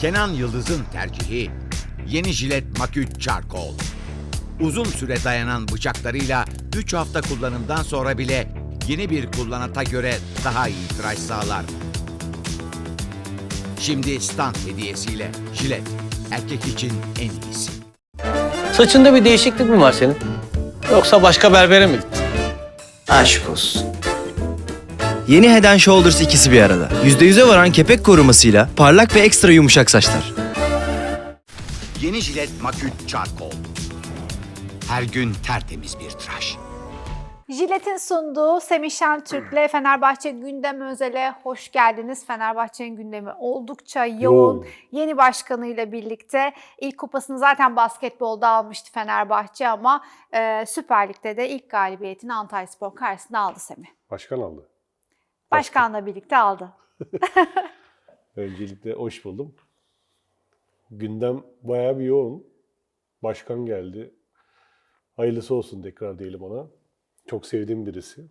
Kenan Yıldız'ın tercihi yeni jilet Maküt Charcoal. Uzun süre dayanan bıçaklarıyla 3 hafta kullanımdan sonra bile yeni bir kullanata göre daha iyi tıraş sağlar. Şimdi stand hediyesiyle jilet erkek için en iyisi. Saçında bir değişiklik mi var senin? Yoksa başka berbere mi gittin? Aşk olsun. Yeni Head and Shoulders ikisi bir arada. %100'e varan kepek korumasıyla parlak ve ekstra yumuşak saçlar. Yeni jilet Maküt Charcoal. Her gün tertemiz bir tıraş. Jilet'in sunduğu Semih Şentürk'le Fenerbahçe gündem özele hoş geldiniz. Fenerbahçe'nin gündemi oldukça yoğun. Yoğun. Yeni başkanıyla birlikte ilk kupasını zaten basketbolda almıştı Fenerbahçe ama e, Süper Lig'de de ilk galibiyetini Antalyaspor karşısında aldı Semih. Başkan aldı. Başkanla birlikte aldı. Öncelikle hoş buldum. Gündem bayağı bir yoğun. Başkan geldi. Hayırlısı olsun tekrar diyelim ona. Çok sevdiğim birisi.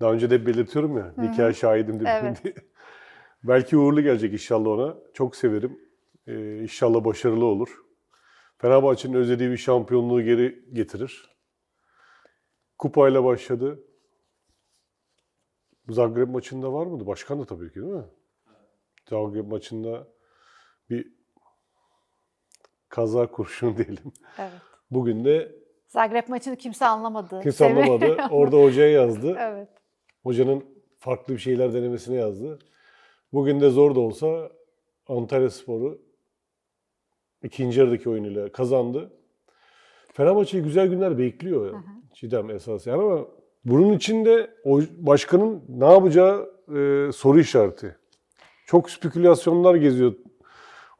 Daha önce de belirtiyorum ya, nikah şahidim dedim Evet. diye. Belki uğurlu gelecek inşallah ona. Çok severim. Ee, inşallah başarılı olur. Fenerbahçe'nin özlediği bir şampiyonluğu geri getirir. Kupayla başladı. Zagreb maçında var mıydı? Başkan da tabii ki değil mi? Zagreb maçında bir kaza kurşunu diyelim. Evet. Bugün de Zagreb maçını kimse anlamadı. kimse Semih. anlamadı. Orada hocaya yazdı. evet. Hocanın farklı bir şeyler denemesine yazdı. Bugün de zor da olsa Antalya Sporu ikinci yarıdaki oyunuyla kazandı. Fenerbahçe'yi güzel günler bekliyor Çiğdem esas yani ama bunun içinde o başkanın ne yapacağı e, soru işareti. Çok spekülasyonlar geziyor.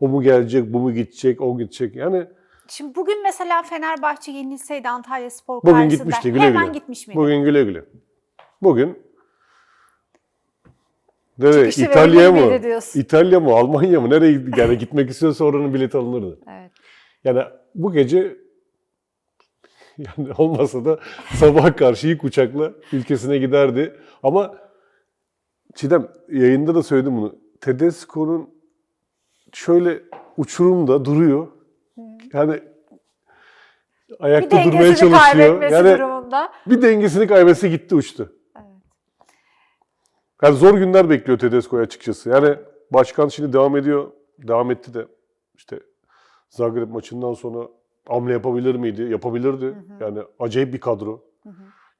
O mu gelecek, bu mu gidecek, o gidecek. Yani Şimdi bugün mesela Fenerbahçe yenilseydi Antalyaspor Bugün karşısında gitmişti, güle hemen güle. gitmiş miydi? bugün güle güle. Bugün Nereye? Çıkışı İtalya mı? diyorsun. İtalya mı? Almanya mı? Nereye yani gitmek istiyorsa oranın bileti alınırdı. Evet. Yani bu gece yani olmasa da sabah karşı ilk uçakla ülkesine giderdi. Ama Çiğdem yayında da söyledim bunu. Tedesco'nun şöyle uçurumda duruyor. Yani Bir ayakta durmaya dengesini çalışıyor. Yani durumunda. bir dengesini kaybetse gitti uçtu. Evet. Yani zor günler bekliyor Tedesco'yu açıkçası. Yani başkan şimdi devam ediyor. Devam etti de işte Zagreb maçından sonra hamle yapabilir miydi? Yapabilirdi. Yani acayip bir kadro.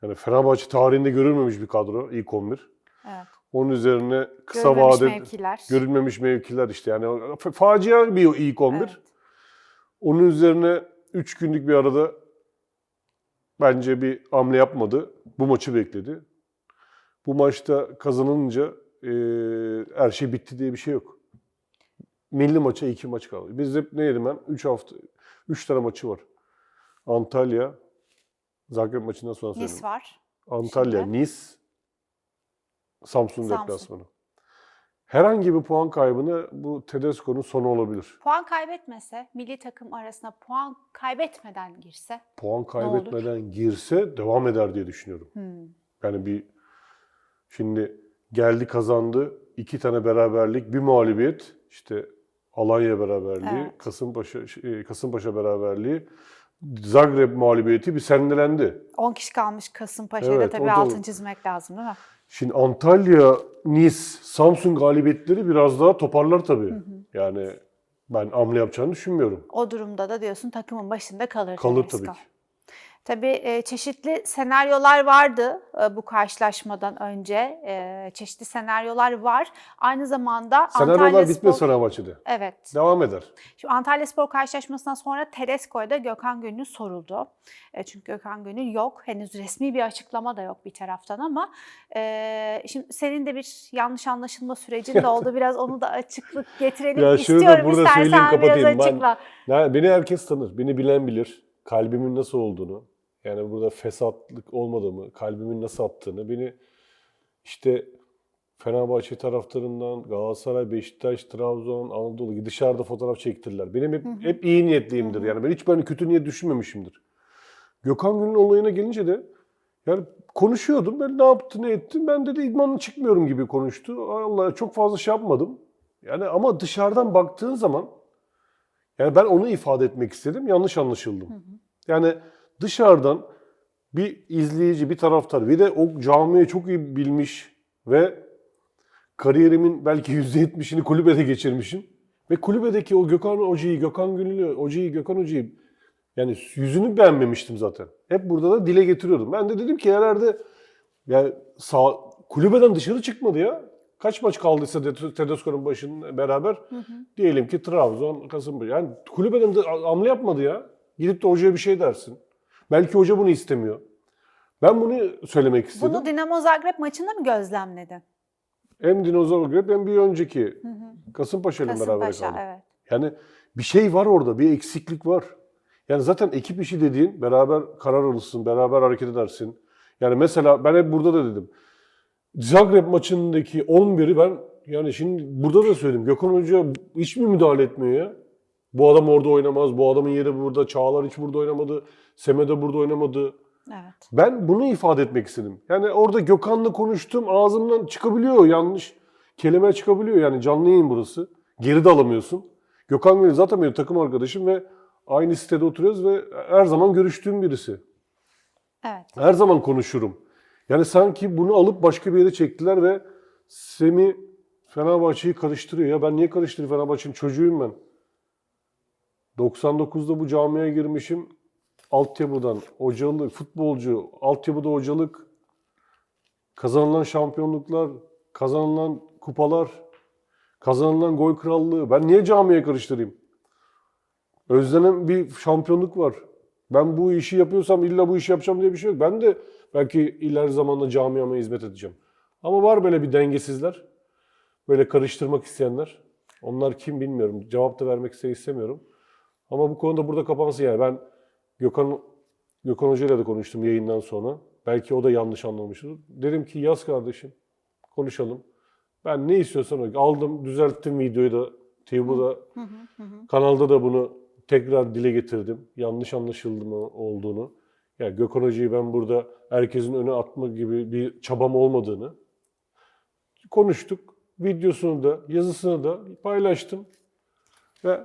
Yani Fenerbahçe tarihinde görülmemiş bir kadro ilk 11. Evet. Onun üzerine kısa Görülmemiş vade mevkiler. görülmemiş mevkiler işte yani fa- facia bir ilk 11. Evet. Onun üzerine 3 günlük bir arada bence bir hamle yapmadı. Bu maçı bekledi. Bu maçta kazanılınca eee, her şey bitti diye bir şey yok. Milli maça iki maç kaldı. Biz hep ne dedim ben? 3 hafta, 3 tane maçı var. Antalya, Zagreb maçından sonra söyledim. Nis var. Antalya, Şimdi? Nice, Samsun Samsun. deplasmanı. Herhangi bir puan kaybını bu Tedesco'nun sonu olabilir. Puan kaybetmese, milli takım arasına puan kaybetmeden girse. Puan kaybetmeden girse devam eder diye düşünüyorum. Hmm. Yani bir şimdi geldi kazandı. iki tane beraberlik, bir mağlubiyet. İşte Alanya beraberliği, Evet. Kasımpaşa şey, Kasımpaşa beraberliği, Zagreb mağlubiyeti bir sendelendi. 10 kişi kalmış Kasımpaşa'da Evet, tabii altın çizmek lazım değil mi? Şimdi Antalya, Nice, Samsun galibiyetleri biraz daha toparlar tabii. Yani ben hamle yapacağını düşünmüyorum. O durumda da diyorsun takımın başında kalır. Kalır tabii ki. Tabii çeşitli senaryolar vardı bu karşılaşmadan önce. Çeşitli senaryolar var. Aynı zamanda Senaryolar Antalyaspor- bitmez Fenerbahçe'de. Evet. Devam eder. Şimdi Antalya Spor karşılaşmasından sonra Tedesco'ya da Gökhan Gönül soruldu. Çünkü Gökhan Gönül yok. Henüz resmi bir açıklama da yok bir taraftan ama şimdi senin de bir yanlış anlaşılma sürecin de oldu. Biraz onu da açıklık getirelim Ya istiyorum. burada İstersen söyleyeyim, kapatayım. biraz Ben- açıkla. Yani beni herkes tanır. Beni bilen bilir. Kalbimin nasıl olduğunu. Yani burada fesatlık olmadığımı, kalbimin nasıl attığını. Beni işte Fenerbahçe taraftarından Galatasaray, Beşiktaş, Trabzon, Anadolu dışarıda fotoğraf çektirirler. Benim hep, hep iyi niyetliyimdir. Yani ben hiç böyle kötü niyet düşünmemişimdir. Gökhan Gül'ün olayına gelince de yani konuşuyordum. Ben ne yaptı, ne etti? Ben dedi idmanla çıkmıyorum gibi konuştu. Allah çok fazla şey yapmadım. Yani ama dışarıdan baktığın zaman yani ben onu ifade etmek istedim. Yanlış anlaşıldım. Yani dışarıdan bir izleyici, bir taraftar bir de o camiyi çok iyi bilmiş ve kariyerimin belki %70'ini kulübede geçirmişim. Ve kulübedeki o Gökhan Hoca'yı, Gökhan Gönüllü Hoca'yı, Gökhan Hoca'yı yani yüzünü beğenmemiştim zaten. Hep burada da dile getiriyordum. Ben de dedim ki herhalde yani sağ, kulübeden dışarı çıkmadı ya. Kaç maç kaldıysa De- Tedesco'nun başının beraber diyelim ki Trabzon, Kasımpaşa. Yani kulübeden de hamle yapmadı ya. Gidip de hocaya bir şey dersin. Belki hoca bunu istemiyor. Ben bunu söylemek istedim. Bunu Dinamo Zagreb maçında mı gözlemledin? Hem Dinozor Grip hem bir önceki Kasımpaşa ile beraber Kasımpaşa kaldık. evet. Yani bir şey var orada, bir eksiklik var. Yani zaten ekip işi dediğin beraber karar alırsın, beraber hareket edersin. Yani mesela ben hep burada da dedim. Zagreb maçındaki 11'i ben yani şimdi burada da söyledim. Gökhan Hoca hiç mi müdahale etmiyor ya? Bu adam orada oynamaz, bu adamın yeri burada, Çağlar hiç burada oynamadı, Seme de burada oynamadı. Evet. Ben bunu ifade etmek istedim. Yani orada Gökhan'la konuştum. Ağzımdan çıkabiliyor yanlış. Kelime çıkabiliyor yani canlı yayın burası. Geri de alamıyorsun. Gökhan benim zaten benim takım arkadaşım ve aynı sitede oturuyoruz ve her zaman görüştüğüm birisi. Evet. Her zaman konuşurum. Yani sanki bunu alıp başka bir yere çektiler ve Semi Fenerbahçe'yi karıştırıyor. Ya ben niye karıştırayım Fenerbahçe'nin çocuğuyum ben. 99'da bu camiye girmişim. Altyapıdan hocalık, futbolcu, altyapıda hocalık, kazanılan şampiyonluklar, kazanılan kupalar, kazanılan gol krallığı. Ben niye camiye karıştırayım? Özlenen bir şampiyonluk var. Ben bu işi yapıyorsam illa bu işi yapacağım diye bir şey yok. Ben de belki ileri zamanda camiama hizmet edeceğim. Ama var böyle bir dengesizler. Böyle karıştırmak isteyenler. Onlar kim bilmiyorum. Cevap da vermek istemiyorum. Ama bu konuda burada kapansın yani. Ben Gökhan Gökhan Hoca ile de konuştum yayından sonra. Belki o da yanlış anlamıştır. Dedim ki yaz kardeşim. Konuşalım. Ben ne istiyorsan. Aldım, düzelttim videoyu da. TV'da kanalda da bunu tekrar dile getirdim. Yanlış anlaşıldı mı olduğunu. Yani Gökhan Hoca'yı ben burada herkesin öne atma gibi bir çabam olmadığını konuştuk. Videosunu da, yazısını da paylaştım. Ve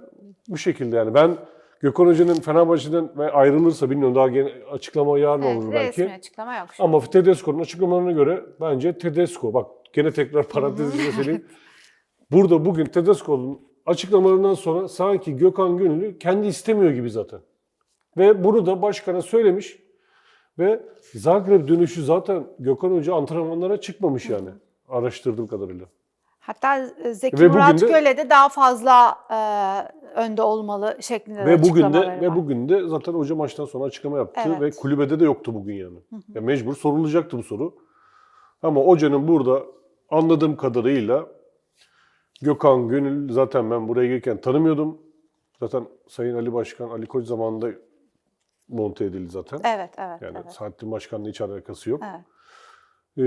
bu şekilde yani ben Gökhan Hoca'nın Fenerbahçe'den ayrılırsa bilmiyorum daha gene açıklama yarın evet olur belki. resmi açıklama yok şu. Ama Tedesco'nun açıklamalarına göre bence Tedesco bak gene tekrar parantez içinde söyleyeyim. Burada bugün Tedesco'nun açıklamalarından sonra sanki Gökhan Gönüllü kendi istemiyor gibi zaten. Ve bunu da başkana söylemiş. Ve Zagreb dönüşü zaten Gökhan Hoca antrenmanlara çıkmamış yani. Araştırdığım kadarıyla. Hatta e, Zeki Ve Murat de- Göle de daha fazla e, önde olmalı şeklinde de Ve bugün de açıklamaları ve var. bugün de zaten hoca maçtan sonra açıklama yaptı Evet. ve kulübede de yoktu bugün yani. Ya mecbur sorulacaktı bu soru. Ama hocanın burada anladığım kadarıyla Gökhan Gönül zaten ben buraya gelirken tanımıyordum. Zaten Sayın Ali Başkan, Ali Koç zamanında monte edildi zaten. Evet, evet, Yani evet. Saadettin Başkan'la hiç alakası yok. evet. Ee,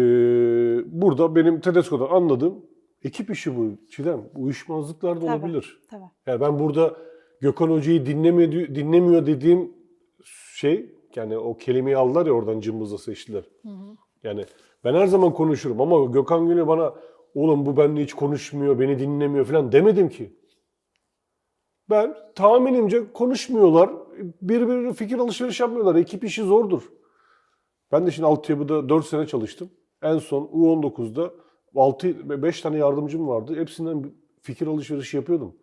burada benim Tedesco'dan anladığım ekip işi bu Çiğdem. Uyuşmazlıklar da Tabii. olabilir. Tabii. Yani ben burada Gökhan Hoca'yı dinlemiyor, dinlemiyor dediğim şey yani o kelimeyi aldılar ya oradan cımbızla seçtiler. Yani ben her zaman konuşurum ama Gökhan Gönül bana oğlum bu benimle hiç konuşmuyor, beni dinlemiyor falan demedim ki. Ben tahminimce konuşmuyorlar, birbirine fikir alışveriş yapmıyorlar. Ekip işi zordur. Ben de şimdi altyapıda 4 sene çalıştım. En son U19'da 6 5 tane yardımcım vardı. Hepsinden fikir alışverişi yapıyordum.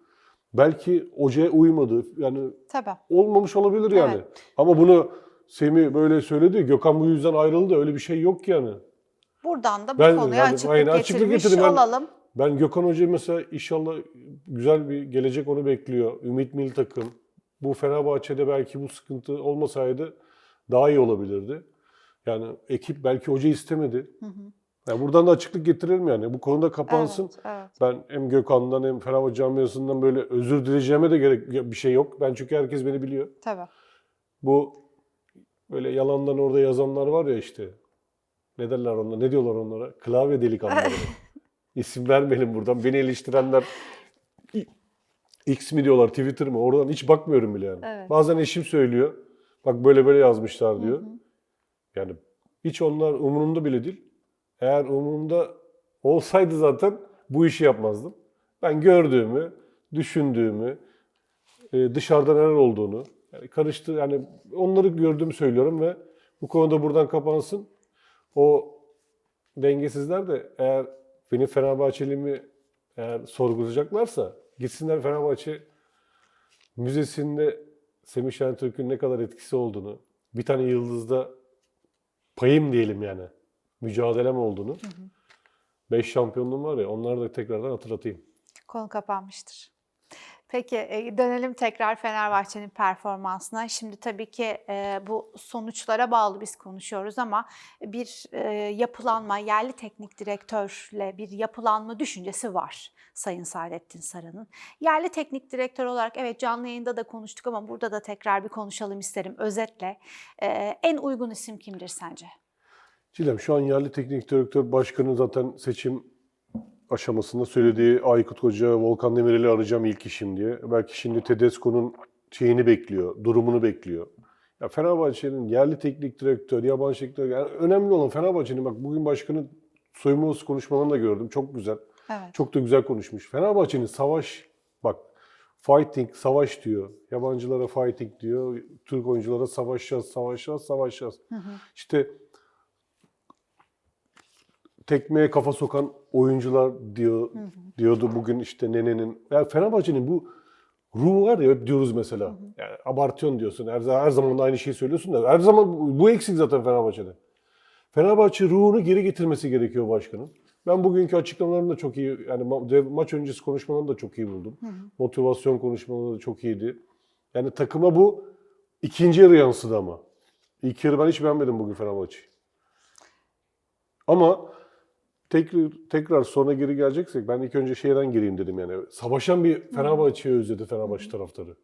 Belki hocaya uymadı. Yani Tabii. olmamış olabilir yani. Evet. Ama bunu Semih böyle söyledi. Gökhan bu yüzden ayrıldı. Öyle bir şey yok yani. Buradan da bu Ben- konuya yani açıklık aynen açıklık getirdim. Ben- olalım. Ben Gökhan Hoca mesela inşallah güzel bir gelecek onu bekliyor. Ümit Milli Takım. Bu Fenerbahçe'de belki bu sıkıntı olmasaydı daha iyi olabilirdi. Yani ekip belki hoca istemedi. Yani buradan da açıklık getirelim yani. Bu konuda kapansın. Evet, evet. Ben hem Gökhan'dan hem Fenerbahçe camiasından böyle özür dileyeceğime de gerek bir şey yok. Ben çünkü herkes beni biliyor. Tabii. Bu böyle yalandan orada yazanlar var ya işte. Ne derler onlara? Ne diyorlar onlara? Klavye delikanlıları. İsim vermeyelim buradan. Beni eleştirenler "İ- X mi diyorlar, Twitter mı? Oradan hiç bakmıyorum bile yani. Evet. Bazen eşim söylüyor. Bak böyle böyle yazmışlar diyor. Yani hiç onlar umurumda bile değil. Eğer umurumda olsaydı zaten bu işi yapmazdım. Ben gördüğümü, düşündüğümü, e, dışarıda neler olduğunu, yani karıştı yani onları gördüğümü söylüyorum ve bu konuda buradan kapansın. O dengesizler de eğer benim Fenerbahçeliğimi eğer sorgulayacaklarsa gitsinler Fenerbahçe müzesinde Semih Şentürk'ün ne kadar etkisi olduğunu, bir tane yıldızda payım diyelim yani, mücadelem olduğunu, 5 şampiyonluğum var ya onları da tekrardan hatırlatayım. Konu kapanmıştır. Peki e, dönelim tekrar Fenerbahçe'nin performansına. Şimdi tabii ki e, bu sonuçlara bağlı biz konuşuyoruz ama bir e, yapılanma, yerli teknik direktörle bir yapılanma düşüncesi var Sayın Saadettin Saran'ın. Yerli teknik direktör olarak evet canlı yayında da konuştuk ama burada da tekrar bir konuşalım isterim özetle. En uygun isim kimdir sence? Çilem şu an yerli teknik direktör başkanı zaten seçim aşamasında söylediği Aykut Hoca, Volkan Demirel'i arayacağım ilk işim diye. Belki şimdi Tedesco'nun şeyini bekliyor, durumunu bekliyor. Ya Fenerbahçe'nin yerli teknik direktör, yabancı teknik direktör, yani önemli olan Fenerbahçe'nin bak bugün başkanın soyunma odası konuşmalarını da gördüm. Çok güzel. Evet. Çok da güzel konuşmuş. Fenerbahçe'nin savaş, bak fighting, savaş diyor. Yabancılara fighting diyor. Türk oyunculara savaşacağız, savaşacağız, savaşacağız. İşte tekmeye kafa sokan oyuncular diyor diyordu bugün işte Nene'nin. Yani Fenerbahçe'nin bu ruhu var ya hep diyoruz mesela. Yani abartıyorsun diyorsun. Her, her zaman da aynı şeyi söylüyorsun da her zaman bu- eksik zaten Fenerbahçe'de. Fenerbahçe ruhunu geri getirmesi gerekiyor başkanın. Ben bugünkü açıklamalarını da çok iyi, yani ma- maç öncesi konuşmalarını da çok iyi buldum. Motivasyon konuşmaları da çok iyiydi. Yani takıma bu ikinci yarı yansıdı ama. İlk yarı ben hiç beğenmedim bugün Fenerbahçe'yi. Ama tekrar, tekrar sonra geri geleceksek ben ilk önce şeyden gireyim dedim yani. Savaşan bir Fenerbahçe'yi özledi Fenerbahçe taraftarı.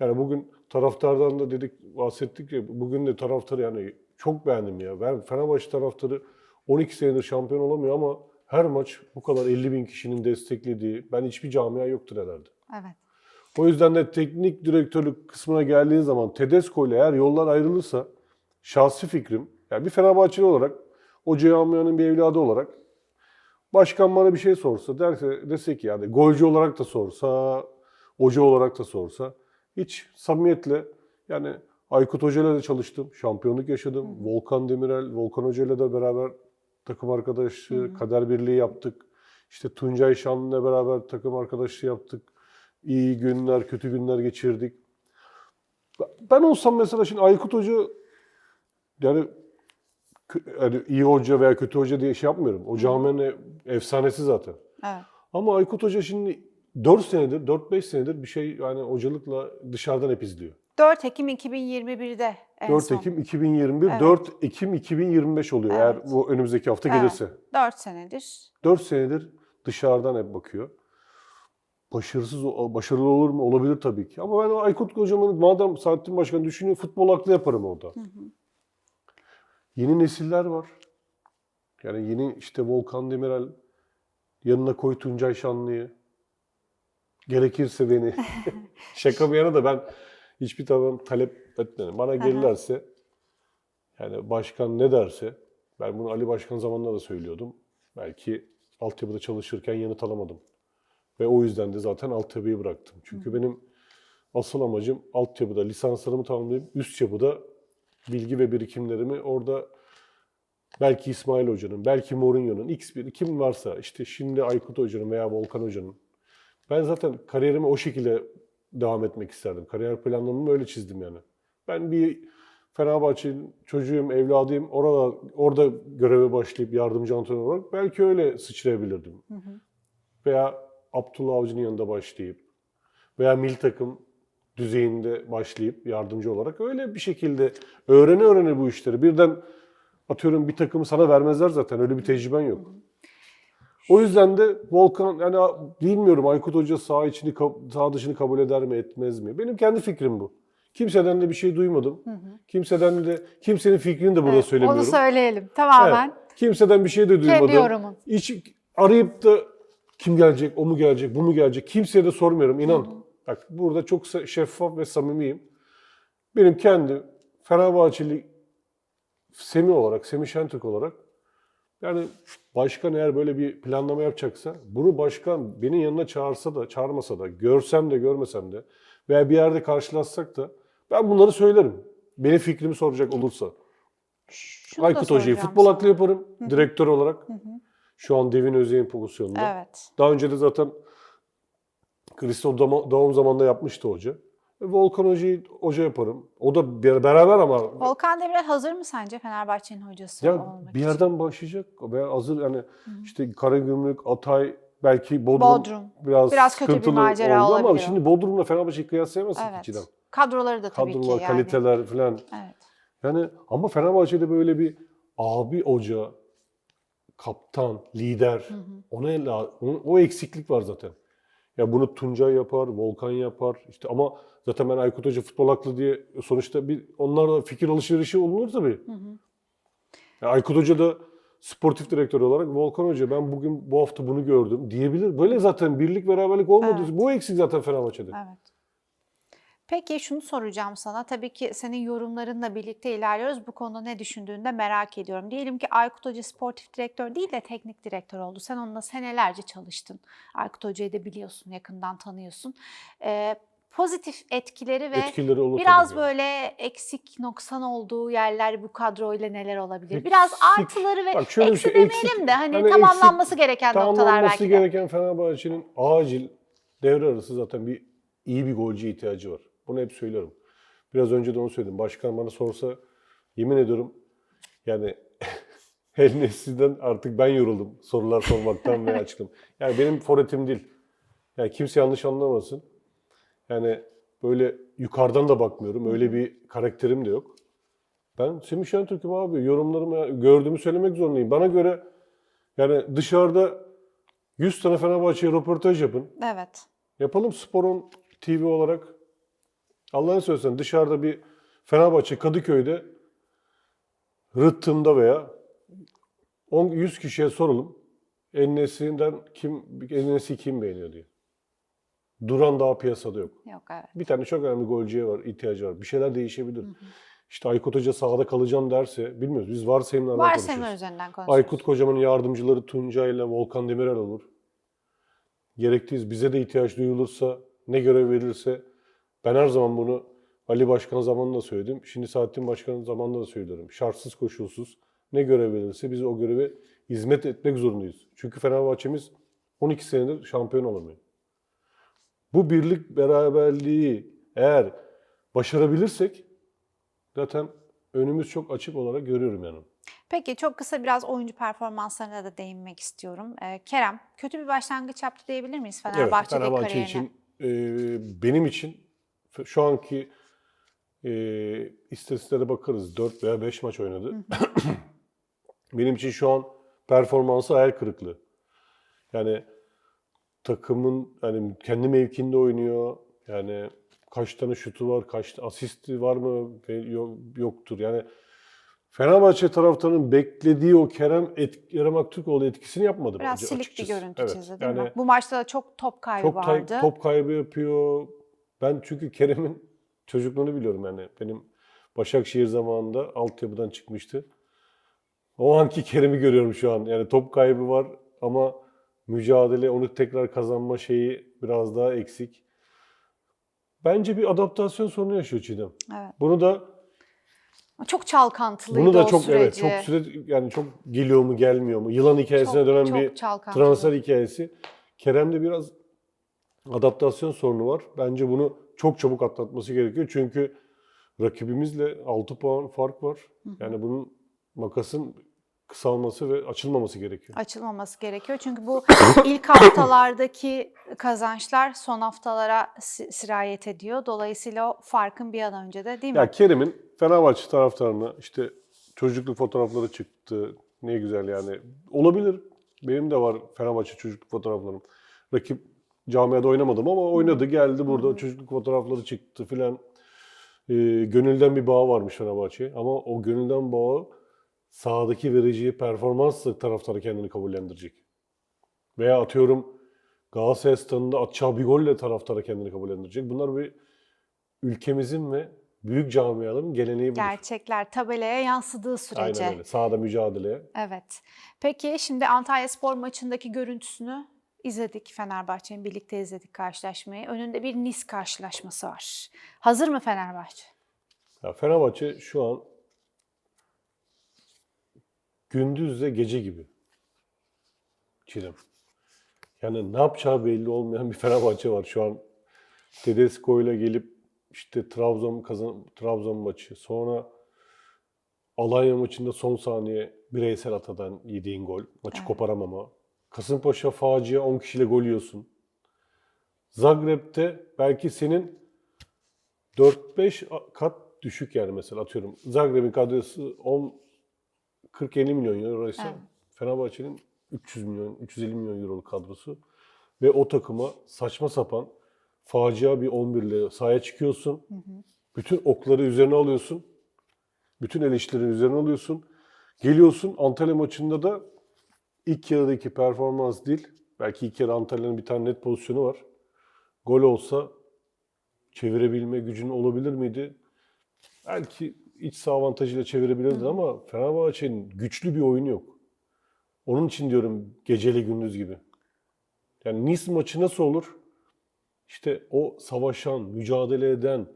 Yani bugün taraftardan da dedik bahsettik ya bugün de taraftarı yani çok beğendim ya. Ben Fenerbahçe taraftarı 12 senedir şampiyon olamıyor ama her maç bu kadar 50 bin kişinin desteklediği ben hiçbir camia yoktur herhalde. Evet. O yüzden de teknik direktörlük kısmına geldiğin zaman Tedesco ile eğer yollar ayrılırsa şahsi fikrim, yani bir Fenerbahçeli olarak, o camianın bir evladı olarak başkan bana bir şey sorsa, derse, dese ki yani golcü olarak da sorsa, hoca olarak da sorsa hiç samimiyetle yani Aykut Hoca ile de çalıştım, şampiyonluk yaşadım. Volkan Demirel, Volkan Hoca ile de beraber takım arkadaşı, kader birliği yaptık. İşte Tuncay Şanlı'yla beraber takım arkadaşlığı yaptık. İyi günler, kötü günler geçirdik. Ben olsam mesela şimdi Aykut Hoca yani, yani iyi hoca veya kötü hoca diye şey yapmıyorum. O camianın efsanesi zaten. Evet. Ama Aykut Hoca şimdi 4 senedir, 4-5 senedir bir şey yani hocalıkla dışarıdan hep izliyor. 4 Ekim 2021'de en 4 son. Ekim 2021, Evet. 4 Ekim 2025 oluyor eğer Evet. bu önümüzdeki hafta Evet. gelirse. 4 senedir. 4 senedir dışarıdan hep bakıyor. Başarısız, başarılı olur mu? Olabilir tabii ki. Ama ben Aykut hocamın madem Saadettin Başkan düşünüyor futbol aklı yaparım orada. Yeni nesiller var. Yani yeni işte Volkan Demirel, yanına koy Tuncay Şanlı'yı. Gerekirse beni. Şaka bir yana da ben hiçbir zaman talep etmedim. Bana gelirlerse yani başkan ne derse ben bunu Ali Başkan zamanında da söylüyordum. Belki altyapıda çalışırken yanıt alamadım. Ve o yüzden de zaten altyapıyı bıraktım. Çünkü benim asıl amacım altyapıda lisanslarımı tamamlayıp üst yapıda bilgi ve birikimlerimi orada belki İsmail Hoca'nın, belki Mourinho'nun, X bir kim varsa işte şimdi Aykut Hoca'nın veya Volkan Hoca'nın. Ben zaten kariyerimi o şekilde devam etmek isterdim. Kariyer planlamamı öyle çizdim yani. Ben bir Fenerbahçe'nin çocuğum, evladıyım. Orada orada göreve başlayıp yardımcı antrenör olarak belki öyle sıçrayabilirdim. Veya Abdullah Avcı'nın yanında başlayıp veya milli takım düzeyinde başlayıp yardımcı olarak öyle bir şekilde öğrene öğrene bu işleri. Birden atıyorum bir takımı sana vermezler zaten. Öyle bir tecrüben yok. O yüzden de Volkan yani bilmiyorum Aykut Hoca sağ içini sağ dışını kabul eder mi etmez mi? Benim kendi fikrim bu. Kimseden de bir şey duymadım. Kimseden de kimsenin fikrini de burada Evet, söylemiyorum. Onu söyleyelim tamamen. Evet, Kimseden bir şey de duymadım. Kendi yorumun. Hiç arayıp da kim gelecek, o mu gelecek, bu mu gelecek kimseye de sormuyorum inan. Bak burada çok şeffaf ve samimiyim. Benim kendi Fenerbahçeli Semih olarak, Semih Şentürk olarak Yani başkan eğer böyle bir planlama yapacaksa bunu başkan beni yanına çağırsa da çağırmasa da görsem de görmesem de veya bir yerde karşılaşsak da ben bunları söylerim. Benim fikrimi soracak olursa. Şunu Aykut Hoca'yı futbol aklı yaparım direktör olarak. Şu an Devin Özyeğin pozisyonunda. Evet. Daha önce de zaten Kristo Dama- doğum zamanında yapmıştı hoca. E, Volkan Hoca'yı hoca yaparım. O da beraber ama Volkan Demirel hazır mı sence Fenerbahçe'nin hocası ya olmak bir için? yerden başlayacak. Ve hazır yani işte Karagümrük, Atay, belki Bodrum, Bodrum. biraz, Biraz kötü bir macera oldu ama olabilir o. şimdi Bodrum'la Fenerbahçe'yi kıyaslayamazsın Evet. ki Çiğdem. Kadroları da tabii ki Kadrolar, yani. kaliteler falan. Evet. Yani ama Fenerbahçe'de böyle bir abi hoca, kaptan, lider, ona la- onun- o eksiklik var zaten. Ya bunu Tuncay yapar, Volkan yapar. İşte ama zaten ben Aykut Hoca futbol haklı diye sonuçta bir onlarla fikir alışverişi olunur tabii. Ya Aykut Hoca da sportif direktör olarak Volkan Hoca ben bugün bu hafta bunu gördüm diyebilir. Böyle zaten birlik beraberlik olmadığı için bu eksik zaten Fenerbahçe'de. Evet. Peki şunu soracağım sana. Tabii ki senin yorumlarınla birlikte ilerliyoruz. Bu konuda ne düşündüğünü de merak ediyorum. Diyelim ki Aykut Hoca sportif direktör değil de teknik direktör oldu. Sen onunla senelerce çalıştın. Aykut Hoca'yı da biliyorsun, yakından tanıyorsun. Ee, pozitif etkileri ve Etkileri olur biraz tabii. böyle eksik, noksan olduğu yerler bu kadroyla neler olabilir? Biraz artıları ve Bak şöyle bir eksi şey, demeyelim eksik- de hani hani tamamlanması eksik- gereken noktalar Tamamlanması belki de. gereken Fenerbahçe'nin acil devre arası zaten bir iyi bir golcü ihtiyacı var. Bunu hep söylüyorum. Biraz önce de onu söyledim. Başkan bana sorsa yemin ediyorum yani El Nesli'den artık ben yoruldum sorular sormaktan ve açıklam. Yani benim forvetim değil. Yani kimse yanlış anlamasın. Yani böyle yukarıdan da bakmıyorum. Öyle bir karakterim de yok. Ben Semih Şentürk'üm abi. Yorumlarımı gördüğümü söylemek zorundayım. Bana göre yani dışarıda 100 tane Fenerbahçe'ye röportaj yapın. Evet. Yapalım Spor'un TV olarak. Allah'ını söylesen dışarıda bir Fenerbahçe Kadıköy'de Rıttım'da veya 10 100 kişiye soralım. Ennesi'nden kim Ennesi kim beğeniyor diye. Duran daha piyasada yok. Yok evet. Bir tane çok önemli golcüye var, ihtiyacı var. Bir şeyler değişebilir. İşte Aykut Hoca sahada kalacağım derse bilmiyoruz. Biz varsayımlardan Varsayımlar konuşuyoruz. üzerinden konuşuyoruz. Aykut Kocaman'ın yardımcıları Tuncay ile Volkan Demirel olur. Gerektiğiz bize de ihtiyaç duyulursa, ne görev verilirse ben her zaman bunu Ali Başkan zamanında söyledim. Şimdi Saadettin Başkan zamanında da söylüyorum. Şartsız koşulsuz ne görev verilirse biz o göreve hizmet etmek zorundayız. Çünkü Fenerbahçe'miz 12 senedir şampiyon olamıyor. Bu birlik beraberliği eğer başarabilirsek zaten önümüz çok açık olarak görüyorum yani. Peki çok kısa biraz oyuncu performanslarına da değinmek istiyorum. Ee, Kerem kötü bir başlangıç yaptı diyebilir miyiz Evet, Fenerbahçe'deki Fenerbahçe kariyerine? için e, benim için şu anki e, istatistiklere bakarız. 4 veya 5 maç oynadı. benim için şu an performansı hayal kırıklığı. Yani takımın yani kendi mevkinde oynuyor. Yani kaç tane şutu var, kaç asisti var mı Ve yo- yoktur. Yani Fenerbahçe taraftarının beklediği o Kerem et, Kerem Aktürkoğlu etkisini yapmadı Biraz bence silik açıkçası. bir görüntü Evet, çizdi değil yani mi? Bu maçta da çok top kaybı çok vardı. top kaybı yapıyor. Ben çünkü Kerem'in çocukluğunu biliyorum yani. Benim Başakşehir zamanında altyapıdan çıkmıştı. O anki Kerem'i görüyorum şu an. Yani top kaybı var ama mücadele, onu tekrar kazanma şeyi biraz daha eksik. Bence bir adaptasyon sorunu yaşıyor Çiğdem. Evet. Bunu da Çok çalkantılıydı bunu da o çok süreci. evet çok süre yani çok geliyor mu gelmiyor mu? Yılan hikayesine Çok- dönen çok bir transfer hikayesi. Kerem'de biraz adaptasyon sorunu var. Bence bunu çok çabuk atlatması gerekiyor. Çünkü rakibimizle 6 puan fark var. Yani bunun makasın kısalması ve açılmaması gerekiyor. Açılmaması gerekiyor. Çünkü bu ilk haftalardaki kazançlar son haftalara si- sirayet ediyor. Dolayısıyla o farkın bir an önce de değil mi? Ya Kerem'in Fenerbahçe taraftarına işte çocukluk fotoğrafları çıktı. Ne güzel yani. Olabilir. Benim de var Fenerbahçe çocukluk fotoğraflarım. Rakip camiada oynamadım ama oynadı geldi burada çocukluk fotoğrafları çıktı filan. Ee, gönülden bir bağ varmış Fenerbahçe ama o gönülden bağı sahadaki vereceği performansla taraftarı kendini kabullendirecek. Veya atıyorum Galatasaray stadında atacağı bir golle taraftarı kendini kabullendirecek. Bunlar bir ülkemizin ve büyük camiaların geleneği budur. Gerçekler tabelaya yansıdığı sürece. Aynen öyle. Sahada mücadeleye. Evet. Peki şimdi Antalya Spor maçındaki görüntüsünü izledik. Fenerbahçe'nin birlikte izledik karşılaşmayı. Önünde bir Nice karşılaşması var. Hazır mı Fenerbahçe? Ya Fenerbahçe şu an gündüzle gece gibi. Çiğdem. Yani ne yapacağı belli olmayan bir Fenerbahçe var şu an. Tedesco ile gelip işte Trabzon kazan Trabzon maçı. Sonra Alanya maçında son saniye bireysel hatadan yediğin gol. Maçı koparamama. Kasımpaşa facia 10 kişiyle gol yiyorsun. Zagreb'te belki senin 4-5 kat düşük yani mesela atıyorum. Zagreb'in kadrosu 10 40-50 milyon euro ise Evet. Fenerbahçe'nin 300 milyon, 350 milyon euroluk kadrosu ve o takıma saçma sapan facia bir 11 ile sahaya çıkıyorsun. Bütün okları üzerine alıyorsun. Bütün eleştirileri üzerine alıyorsun. Geliyorsun Antalya maçında da ilk yarıdaki performans değil. Belki ilk yarı Antalya'nın bir tane net pozisyonu var. Gol olsa çevirebilme gücün olabilir miydi? Belki iç saha avantajıyla çevirebilirdi ama Fenerbahçe'nin güçlü bir oyunu yok. Onun için diyorum geceli gündüz gibi. Yani Nice maçı nasıl olur? İşte o savaşan, mücadele eden,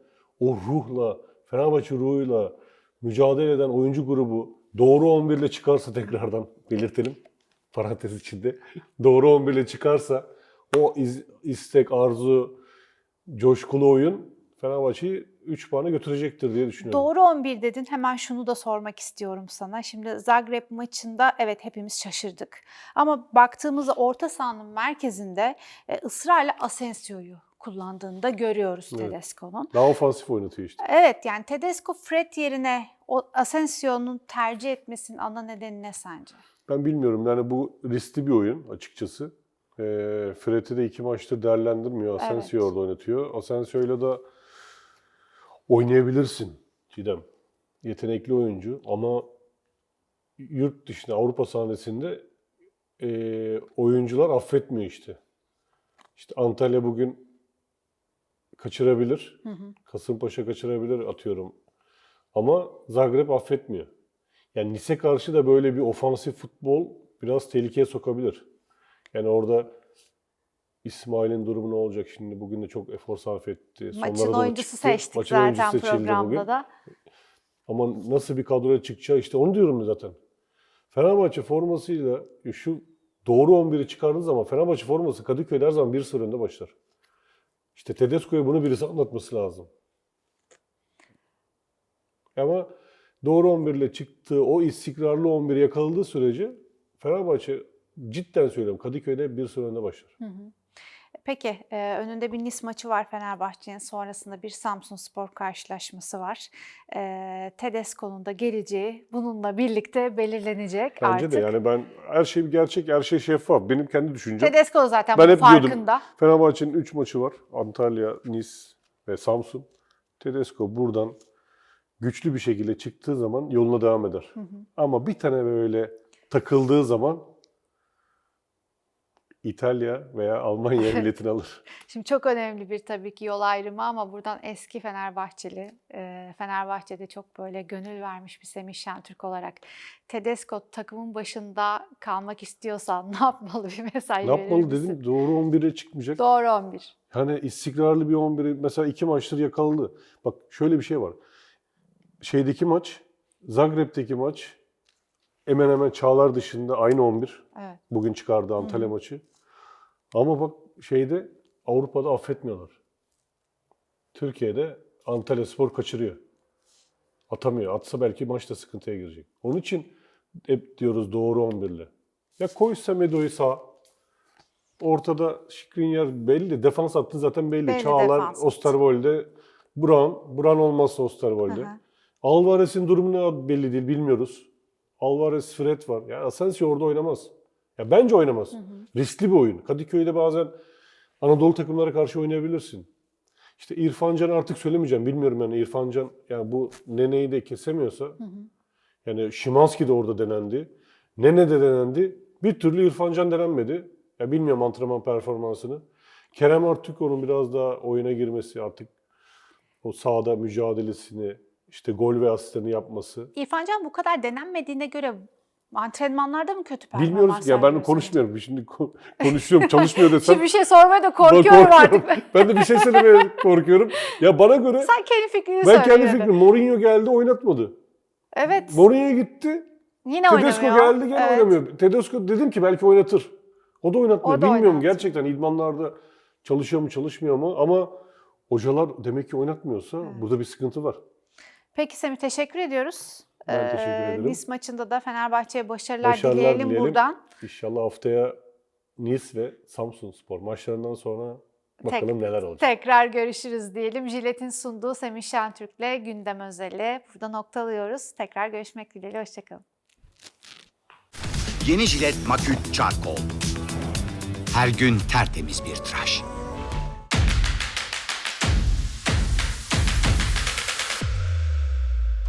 o ruhla, Fenerbahçe ruhuyla mücadele eden oyuncu grubu doğru 11 ile çıkarsa tekrardan belirtelim parantez içinde. doğru 11 ile çıkarsa o iz- istek, arzu, coşkulu oyun Fenerbahçe'yi 3 puana götürecektir diye düşünüyorum. Doğru 11 dedin. Hemen şunu da sormak istiyorum sana. Şimdi Zagreb maçında evet hepimiz şaşırdık. Ama baktığımızda orta sahanın merkezinde e, ısrarla Asensio'yu kullandığını da görüyoruz Evet. Tedesco'nun. Daha ofansif oynatıyor işte. Evet yani Tedesco Fred yerine o Asensio'nun tercih etmesinin ana nedeni ne sence? Ben bilmiyorum yani bu riskli bir oyun açıkçası. E, Fred'i de iki maçtır değerlendirmiyor. Asensio Evet. orada oynatıyor. Asensio'yla da oynayabilirsin Çiğdem. Yetenekli oyuncu ama yurt dışında Avrupa sahnesinde e, oyuncular affetmiyor işte. İşte Antalya bugün kaçırabilir. Kasımpaşa kaçırabilir atıyorum. Ama Zagreb affetmiyor. Yani Nice karşı da böyle bir ofansif futbol biraz tehlikeye sokabilir. Yani orada İsmail'in durumu ne olacak şimdi? Bugün de çok efor sarf etti. Maçın Sonlara oyuncusu çıktı. seçtik Maçın oyuncusu zaten seçildi programda bugün. da. Ama nasıl bir kadroya çıkacağı işte onu diyorum zaten. Fenerbahçe formasıyla şu doğru 11'i çıkardığı zaman Fenerbahçe forması Kadıköy'de her zaman 1-0 önde başlar. İşte Tedesco'ya bunu birisi anlatması lazım. Ama doğru 11 ile çıktığı o istikrarlı 11 yakaladığı sürece Fenerbahçe cidden söylüyorum Kadıköy'de 1-0 önde başlar. Peki e, önünde bir Nice maçı var Fenerbahçe'nin sonrasında bir Samsun Spor karşılaşması var. E, Tedesco'nun da geleceği bununla birlikte belirlenecek Bence artık. de yani ben her şey gerçek, her şey şeffaf. Benim kendi düşüncem. Tedesco zaten Ben hep diyordum. farkında. Fenerbahçe'nin 3 maçı var. Antalya, Nice ve Samsun. Tedesco buradan güçlü bir şekilde çıktığı zaman yoluna devam eder. Ama bir tane böyle takıldığı zaman İtalya veya Almanya milletini alır. Şimdi çok önemli bir tabii ki yol ayrımı ama buradan eski Fenerbahçeli, e, Fenerbahçe'de çok böyle gönül vermiş bir Semih Şentürk olarak Tedesco takımın başında kalmak istiyorsan ne yapmalı bir mesaj ne yapmalı misin? dedim. Doğru 11'e çıkmayacak. Doğru 11. Hani istikrarlı bir 11'i mesela iki maçtır yakaladı. Bak şöyle bir şey var. Şeydeki maç, Zagreb'teki maç hemen hemen Çağlar dışında aynı 11. Evet. Bugün çıkardı Antalya maçı. Ama bak şeyde Avrupa'da affetmiyorlar. Türkiye'de Antalya Spor kaçırıyor. Atamıyor. Atsa belki maçta sıkıntıya girecek. Onun için hep diyoruz doğru 11'le. Ya koy Semedo'yu sağ. Ortada Şikrinyar belli. Defans attı zaten belli. Belli Çağlar. Osterwolde, Brown. Brown olmazsa Osterwolde. Hı hı. Alvarez'in durumu ne belli değil bilmiyoruz. Alvarez, Fred var. Ya Asensio orada oynamaz. Ya bence oynamaz. Riskli bir oyun. Kadıköy'de bazen Anadolu takımlara karşı oynayabilirsin. İşte İrfan Can artık söylemeyeceğim. Bilmiyorum yani İrfan Can yani bu Nene'yi de kesemiyorsa yani Şimanski de orada denendi. Nene de denendi. Bir türlü İrfan Can denenmedi. Ya bilmiyorum antrenman performansını. Kerem Aktürkoğlu'nun biraz daha oyuna girmesi artık O sahada mücadelesini, işte gol ve asistini yapması. İrfan Can bu kadar denenmediğine göre antrenmanlarda mı kötü performans Bilmiyoruz ya ben konuşmuyorum. Şimdi ko- konuşuyorum çalışmıyor desem. Şimdi bir şey sormaya da ben korkuyorum artık. korkuyorum. ben de bir şey söylemeye korkuyorum. Ya bana göre Sen kendi fikrini ben kendi fikrim. Mourinho geldi oynatmadı. Evet. Mourinho gitti. Yine Tedesco oynamıyor. geldi gene Evet. oynamıyor. Tedesco dedim ki belki oynatır. O da oynatmıyor. O da Bilmiyorum oynatmıyor. gerçekten idmanlarda çalışıyor mu çalışmıyor mu ama hocalar demek ki oynatmıyorsa burada bir sıkıntı var. Peki Semih teşekkür ediyoruz. Ben teşekkür Ee, ederim. Nice maçında da Fenerbahçe'ye başarılar, Başarılar dileyelim, dileyelim. buradan. İnşallah haftaya Nice ve Samsun Spor maçlarından sonra bakalım neler olacak. Tekrar görüşürüz diyelim. Jilet'in sunduğu Semih Şentürk'le gündem özeli. Burada noktalıyoruz. Tekrar görüşmek dileğiyle. Hoşçakalın. Yeni jilet Maküt Charcoal. Her gün tertemiz bir tıraş.